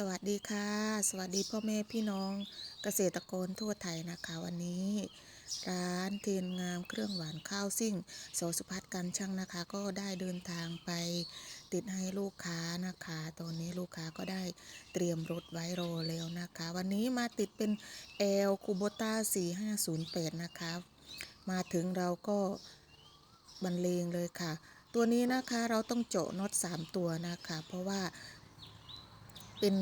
สวัสดีค่ะ สวัสดีพ่อแม่พี่น้องเกษตรกรทั่วไทยนะคะวันนี้ ร้านเทียนงามเครื่องหวานข้าวซิ่งโสสุพัฒน์กันช่างนะคะ ก็ได้เดินทางไปติดให้ลูกค้านะคะตอนนี้ลูกค้าก็ได้เตรียมรถไว้รอแล้วนะคะ วันนี้มาติดเป็นเอลคูโบต้า4508 นะคะ มาถึงเราก็บรรเลงเลยค่ะ ตัวนี้นะคะเราต้องเจาะน็อต3ตัวนะคะ เพราะว่า เป็น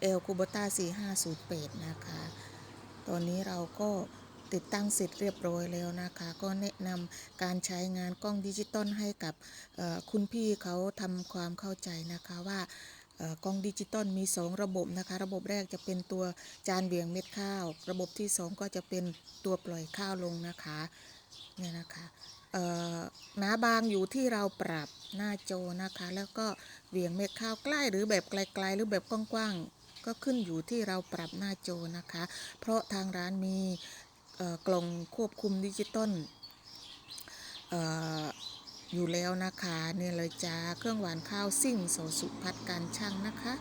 เอลคูโบต้า4508 นะคะ ตอนนี้เราก็ติดตั้งเสร็จเรียบร้อยแล้วนะคะ ก็แนะนำการใช้งานกล้องดิจิตอลให้กับคุณพี่เขาทำความเข้าใจนะคะว่ากล้องดิจิตอลมี 2 ระบบนะคะ ระบบแรกจะเป็นตัวจานเบี่ยงเม็ดข้าว ระบบที่ 2 ก็จะเป็นตัวปล่อยข้าวลงนะคะเนี่ยนะคะ หนาบางอยู่ที่เราปรับหน้าจอนะคะ แล้วก็เหวี่ยงเม็ดข้าวใกล้หรือแบบไกลๆ หรือแบบกว้างๆ ก็ขึ้นอยู่ที่เราปรับหน้าจอนะคะ เพราะทางร้านมีกล่องควบคุมดิจิตอลอยู่แล้วนะคะเนี่ยเลยจ้าเครื่องหวานข้าวซิ่งโสสุพัฒน์การช่างนะคะ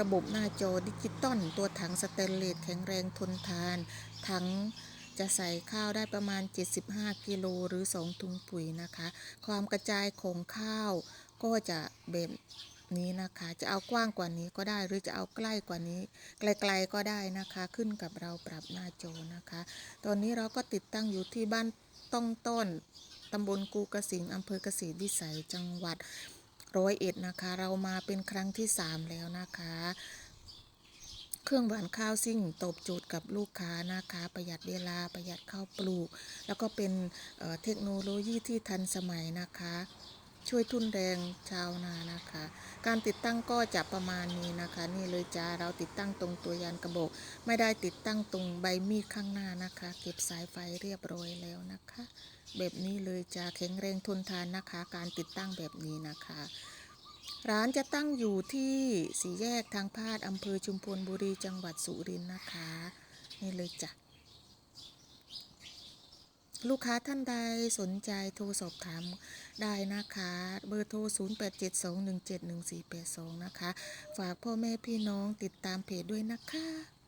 ระบบหน้าจอดิจิตอลตัวถังสเตนเลสแข็งแรงทนทานถัง จะใส่ข้าวได้ประมาณ 75 กิโลหรือ 2 ถุงปุ๋ยนะคะ ความกระจายของข้าวก็จะแบบนี้นะคะ จะเอากว้างกว่านี้ก็ได้หรือจะเอาใกล้กว่านี้ ไกลๆก็ได้นะคะ ขึ้นกับเราปรับหน้าจอนะคะ ตอนนี้เราก็ติดตั้งอยู่ที่บ้านต้องต้นตำบลกูกระสิงอำเภอกเกษตรวิสัยจังหวัดร้อยเอ็ดนะคะ เรามาเป็นครั้งที่ 3 แล้วนะคะ เครื่องหวานข้าวซิ่งตอบโจทย์กับลูกค้านะคะประหยัดเวลาประหยัดข้าวปลูก แล้วก็เป็นเเทคโนโลยีที่ทันสมัยนะคะ ช่วยทุนแรงชาวนานะคะ การติดตั้งก็จะประมาณนี้นะคะ นี่เลยจ้าเราติดตั้งตรงตัวยานกระบอกไม่ได้ติดตั้งตรงใบมีดข้างหน้านะคะ เก็บสายไฟเรียบร้อยแล้วนะคะ แบบนี้เลยจ้าแข็งแรงทนทานนะคะ การติดตั้งแบบนี้นะคะ ร้านจะตั้งอยู่ที่สี่แยกทางพาดอำเภอชุมพลบุรีจังหวัดสุรินทร์นะคะ นี่เลยจ้ะ ลูกค้าท่านใดสนใจโทรสอบถามได้นะคะ เบอร์โทร 0872171482 นะคะ ฝากพ่อแม่พี่น้องติดตามเพจด้วยนะคะ